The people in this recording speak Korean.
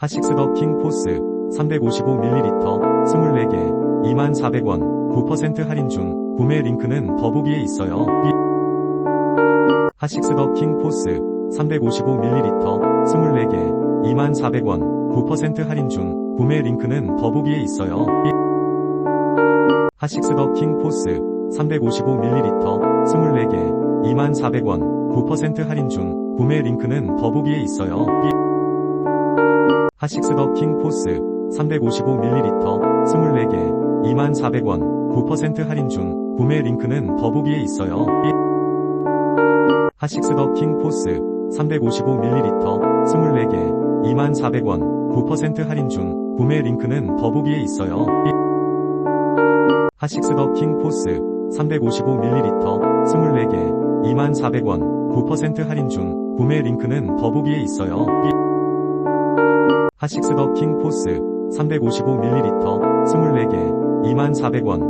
핫식스 더 킹 포스 355ml 24개 24,000원 9% 할인 중 구매 링크는 더보기에 있어요. 핫식스 더 킹 포스 355ml 24개 24,000원 9% 할인 중 구매 링크는 더보기에 있어요. 핫식스 더 킹 포스 355ml 24개 24,000원 9% 할인 중 구매 링크는 더보기에 있어요. 핫식스 더 킹 포스 355ml 24개 24,000원 9% 할인 중 구매 링크는 더보기에 있어요. 핫식스 더 킹 포스 355ml 24개 24,000원 9% 할인 중 구매 링크는 더보기에 있어요. 핫식스 더 킹 포스 355ml 24개 24,000원 9% 할인 중 구매 링크는 더보기에 있어요. 핫식스 더 킹 포스 355ml 24개 24,000원